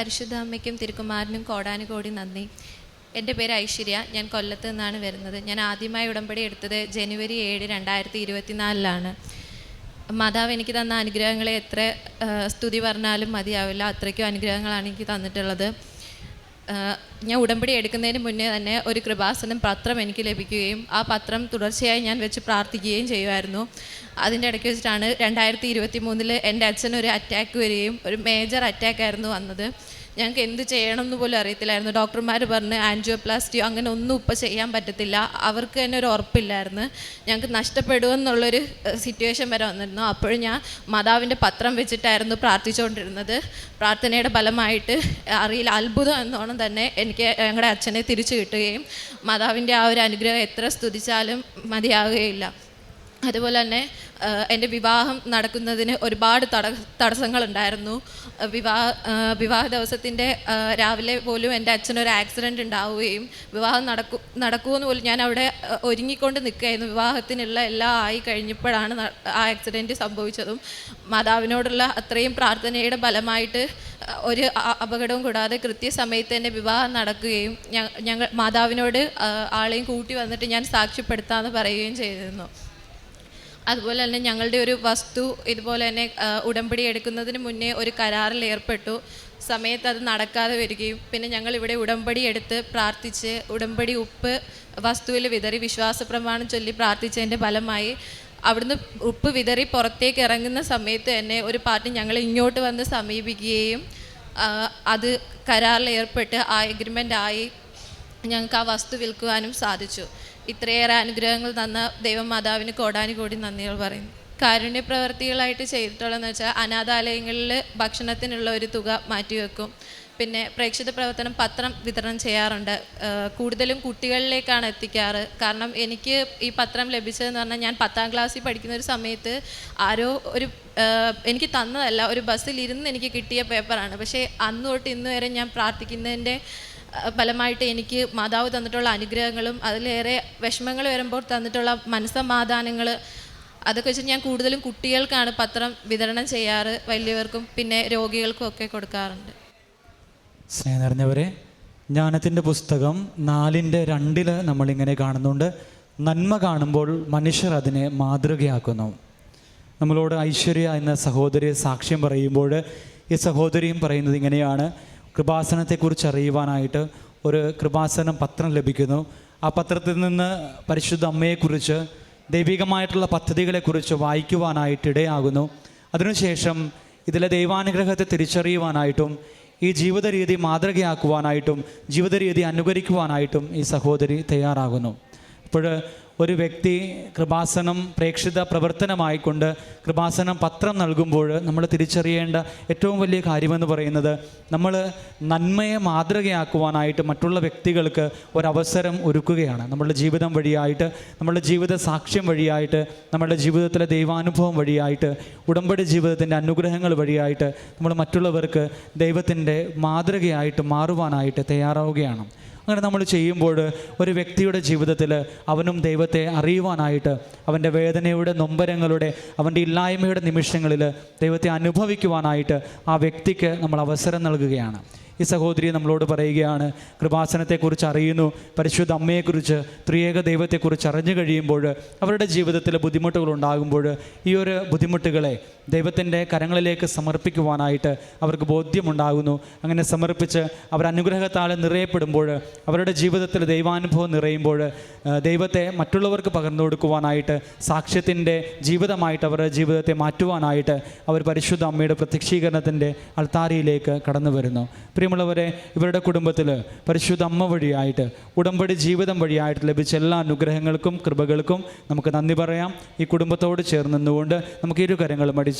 പരിശുദ്ധ അമ്മയ്ക്കും തിരുക്കുമാരനും കോടാനുകോടി നന്ദി. എന്റെ പേര് ഐശ്വര്യ. ഞാൻ കൊല്ലത്ത് നിന്നാണ് വരുന്നത്. ഞാൻ ആദ്യമായി ഉടമ്പടി എടുത്തത് ജനുവരി ഏഴ് രണ്ടായിരത്തി ഇരുപത്തിനാലിലാണ് മാതാവ് എനിക്ക് തന്ന അനുഗ്രഹങ്ങളെ എത്ര സ്തുതി പറഞ്ഞാലും മതിയാവില്ല. അത്രയ്ക്കും അനുഗ്രഹങ്ങളാണ് എനിക്ക് തന്നിട്ടുള്ളത്. ഞാൻ ഉടമ്പടി എടുക്കുന്നതിന് മുന്നേ തന്നെ ഒരു കൃപാസനം പത്രം എനിക്ക് ലഭിക്കുകയും ആ പത്രം തുടർച്ചയായി ഞാൻ വെച്ച് പ്രാർത്ഥിക്കുകയും ചെയ്യുമായിരുന്നു. അതിന്റെ ഇടയ്ക്ക് വെച്ചിട്ടാണ് രണ്ടായിരത്തി ഇരുപത്തി മൂന്നിൽ എന്റെ അച്ഛൻ ഒരു അറ്റാക്ക് വരികയും ഒരു മേജർ അറ്റാക്ക് ആയിരുന്നു വന്നത്. ഞങ്ങൾക്ക് എന്ത് ചെയ്യണം എന്ന് പോലും അറിയത്തില്ലായിരുന്നു. ഡോക്ടർമാർ പറഞ്ഞ് ആൻജിയോപ്ലാസ്റ്റിയോ അങ്ങനെ ഒന്നും ഇപ്പം ചെയ്യാൻ പറ്റത്തില്ല. അവർക്ക് തന്നെ ഒരു ഉറപ്പില്ലായിരുന്നു. ഞങ്ങൾക്ക് നഷ്ടപ്പെടുമെന്നുള്ളൊരു സിറ്റുവേഷൻ വരെ വന്നിരുന്നു. അപ്പോഴും ഞാൻ മാതാവിന്റെ പത്രം വെച്ചിട്ടായിരുന്നു പ്രാർത്ഥിച്ചുകൊണ്ടിരുന്നത്. പ്രാർത്ഥനയുടെ ഫലമായിട്ട് അറിയില്ല. അത്ഭുതം എന്നോണം തന്നെ എനിക്ക് ഞങ്ങളുടെ അച്ഛനെ തിരിച്ചു കിട്ടുകയും മാതാവിന്റെ ആ ഒരു അനുഗ്രഹം എത്ര സ്തുതിച്ചാലും മതിയാവുകയില്ല. അതുപോലെ തന്നെ എന്റെ വിവാഹം നടക്കുന്നതിന് ഒരുപാട് തട തടസ്സങ്ങളുണ്ടായിരുന്നു. വിവാഹ വിവാഹ ദിവസത്തിന്റെ രാവിലെ പോലും എന്റെ അച്ഛനൊരു ആക്സിഡന്റ് ഉണ്ടാവുകയും വിവാഹം നടക്കൂ നടക്കുമെന്ന് പോലും ഞാൻ അവിടെ ഒരുങ്ങിക്കൊണ്ട് നിൽക്കുകയായിരുന്നു. വിവാഹത്തിനുള്ള എല്ലാം ആയി കഴിഞ്ഞപ്പോഴാണ് ആ ആക്സിഡന്റ് സംഭവിച്ചതും. മാതാവിനോടുള്ള അത്രയും പ്രാർത്ഥനയുടെ ഫലമായിട്ട് ഒരു അപകടവും കൂടാതെ കൃത്യസമയത്ത് തന്നെ വിവാഹം നടക്കുകയും ഞങ്ങൾ മാതാവിനോട് ആളെയും കൂട്ടി വന്നിട്ട് ഞാൻ സാക്ഷ്യപ്പെടുത്താമെന്ന് പറയുകയും ചെയ്തിരുന്നു. അതുപോലെ തന്നെ ഞങ്ങളുടെ ഒരു വസ്തു ഇതുപോലെ തന്നെ ഉടമ്പടി എടുക്കുന്നതിന് മുന്നേ ഒരു കരാറിൽ ഏർപ്പെട്ടു. സമയത്ത് അത് നടക്കാതെ വരികയും പിന്നെ ഞങ്ങൾ ഇവിടെ ഉടമ്പടി എടുത്ത് പ്രാർത്ഥിച്ച് ഉടമ്പടി ഉപ്പ് വസ്തുവിൽ വിതറി വിശ്വാസ പ്രമാണം ചൊല്ലി പ്രാർത്ഥിച്ചതിന്റെ ഫലമായി അവിടുന്ന് ഉപ്പ് വിതറി പുറത്തേക്ക് ഇറങ്ങുന്ന സമയത്ത് തന്നെ ഒരു പാർട്ടി ഞങ്ങൾ ഇങ്ങോട്ട് വന്ന് സമീപിക്കുകയും അത് കരാറിൽ ഏർപ്പെട്ട് ആ എഗ്രിമെന്റ് ആയി ഞങ്ങൾക്ക് ആ വസ്തു വിൽക്കുവാനും സാധിച്ചു. ഇത്രയേറെ അനുഗ്രഹങ്ങൾ തന്ന ദൈവമാതാവിന് കോടാനുകോടി നന്ദികൾ പറയുന്നു. കാരുണ്യ പ്രവർത്തികളായിട്ട് ചെയ്തിട്ടുള്ളതെന്ന് വെച്ചാൽ അനാഥാലയങ്ങളിൽ ഭക്ഷണത്തിനുള്ള ഒരു തുക മാറ്റിവെക്കും. പിന്നെ പ്രേക്ഷിത പ്രവർത്തനം പത്രം വിതരണം ചെയ്യാറുണ്ട്. കൂടുതലും കുട്ടികളിലേക്കാണ് എത്തിക്കാറ്. കാരണം എനിക്ക് ഈ പത്രം ലഭിച്ചതെന്ന് പറഞ്ഞാൽ ഞാൻ പത്താം ക്ലാസ്സിൽ പഠിക്കുന്ന ഒരു സമയത്ത് ആരോ ഒരു എനിക്ക് തന്നതല്ല. ഒരു ബസ്സിൽ ഇരുന്ന് എനിക്ക് കിട്ടിയ പേപ്പറാണ്. പക്ഷേ അന്ന് തൊട്ട് ഇന്ന് വരെ ഞാൻ പ്രാർത്ഥിക്കുന്നതിന്റെ ഫലമായിട്ട് എനിക്ക് മാതാവ് തന്നിട്ടുള്ള അനുഗ്രഹങ്ങളും അതിലേറെ വിഷമങ്ങൾ വരുമ്പോൾ തന്നിട്ടുള്ള മനസ്സമാധാനങ്ങൾ അതൊക്കെ വെച്ച് ഞാൻ കൂടുതലും കുട്ടികൾക്കാണ് പത്രം വിതരണം ചെയ്യാറ് വലിയവർക്കും പിന്നെ രോഗികൾക്കും ഒക്കെ കൊടുക്കാറുണ്ട്. സ്നേഹം നിറഞ്ഞവരെ ജ്ഞാനത്തിന്റെ പുസ്തകം നാലിന്റെ രണ്ടിൽ നമ്മളിങ്ങനെ കാണുന്നുണ്ട്. നന്മ കാണുമ്പോൾ മനുഷ്യർ അതിനെ മാതൃകയാക്കുന്നു. നമ്മളോട് ഐശ്വര്യ എന്ന സഹോദരി സാക്ഷ്യം പറയുമ്പോൾ ഈ സഹോദരിയും പറയുന്നത് ഇങ്ങനെയാണ്. കൃപാസനത്തെക്കുറിച്ച് അറിയുവാനായിട്ട് ഒരു കൃപാസനം പത്രം ലഭിക്കുന്നു. ആ പത്രത്തിൽ നിന്ന് പരിശുദ്ധ അമ്മയെക്കുറിച്ച് ദൈവികമായിട്ടുള്ള പദ്ധതികളെക്കുറിച്ച് വായിക്കുവാനായിട്ട് ഇടയാകുന്നു. അതിനുശേഷം ഇതിലെ ദൈവാനുഗ്രഹത്തെ തിരിച്ചറിയുവാനായിട്ടും ഈ ജീവിത രീതി മാതൃകയാക്കുവാനായിട്ടും ജീവിത രീതി അനുകരിക്കുവാനായിട്ടും ഈ സഹോദരി തയ്യാറാകുന്നു. അപ്പോൾ ഒരു വ്യക്തി കൃപാസനം പ്രേക്ഷിത പ്രവർത്തനമായിക്കൊണ്ട് കൃപാസനം പത്രം നൽകുമ്പോൾ നമ്മൾ തിരിച്ചറിയേണ്ട ഏറ്റവും വലിയ കാര്യമെന്ന് പറയുന്നത് നമ്മൾ നന്മയെ മാതൃകയാക്കുവാനായിട്ട് മറ്റുള്ള വ്യക്തികൾക്ക് ഒരവസരം ഒരുക്കുകയാണ്. നമ്മളുടെ ജീവിതം വഴിയായിട്ട് നമ്മളുടെ ജീവിത സാക്ഷ്യം വഴിയായിട്ട് നമ്മളുടെ ജീവിതത്തിലെ ദൈവാനുഭവം വഴിയായിട്ട് ഉടമ്പടി ജീവിതത്തിന്റെ അനുഗ്രഹങ്ങൾ വഴിയായിട്ട് നമ്മൾ മറ്റുള്ളവർക്ക് ദൈവത്തിന്റെ മാതൃകയായിട്ട് മാറുവാനായിട്ട് തയ്യാറാവുകയാണ്. അങ്ങനെ നമ്മൾ ചെയ്യുമ്പോൾ ഒരു വ്യക്തിയുടെ ജീവിതത്തിൽ അവനും ദൈവത്തെ അറിയുവാനായിട്ട് അവന്റെ വേദനയുടെ നൊമ്പരങ്ങളുടെ അവന്റെ ഇല്ലായ്മയുടെ നിമിഷങ്ങളിൽ ദൈവത്തെ അനുഭവിക്കുവാനായിട്ട് ആ വ്യക്തിക്ക് നമ്മൾ അവസരം നൽകുകയാണ്. ഈ സഹോദരി നമ്മളോട് പറയുകയാണ് കൃപാസനത്തെക്കുറിച്ച് അറിയുന്നു പരിശുദ്ധ അമ്മയെക്കുറിച്ച് ത്രിയേക ദൈവത്തെക്കുറിച്ച് അറിഞ്ഞു കഴിയുമ്പോൾ അവരുടെ ജീവിതത്തിൽ ബുദ്ധിമുട്ടുകൾ ഉണ്ടാകുമ്പോൾ ഈ ഒരു ബുദ്ധിമുട്ടുകളെ ദൈവത്തിന്റെ കരങ്ങളിലേക്ക് സമർപ്പിക്കുവാനായിട്ട് അവർക്ക് ബോധ്യമുണ്ടാകുന്നു. അങ്ങനെ സമർപ്പിച്ച് അവർ അനുഗ്രഹത്താൽ നിറയപ്പെടുമ്പോൾ അവരുടെ ജീവിതത്തിൽ ദൈവാനുഭവം നിറയുമ്പോൾ ദൈവത്തെ മറ്റുള്ളവർക്ക് പകർന്നു കൊടുക്കുവാനായിട്ട് സാക്ഷ്യത്തിന്റെ ജീവിതമായിട്ട് അവരുടെ ജീവിതത്തെ മാറ്റുവാനായിട്ട് അവർ പരിശുദ്ധ അമ്മയുടെ പ്രത്യക്ഷീകരണത്തിന്റെ അൾത്താരിയിലേക്ക് കടന്നു വരുന്നു. പ്രിയമുള്ളവരെ ഇവരുടെ കുടുംബത്തിൽ പരിശുദ്ധ അമ്മ വഴിയായിട്ട് ഉടമ്പടി ജീവിതം വഴിയായിട്ട് ലഭിച്ച എല്ലാ അനുഗ്രഹങ്ങൾക്കും കൃപകൾക്കും നമുക്ക് നന്ദി പറയാം. ഈ കുടുംബത്തോട് ചേർന്ന് നിന്നുകൊണ്ട് നമുക്ക് ഇരു കരങ്ങളും അടിച്ച്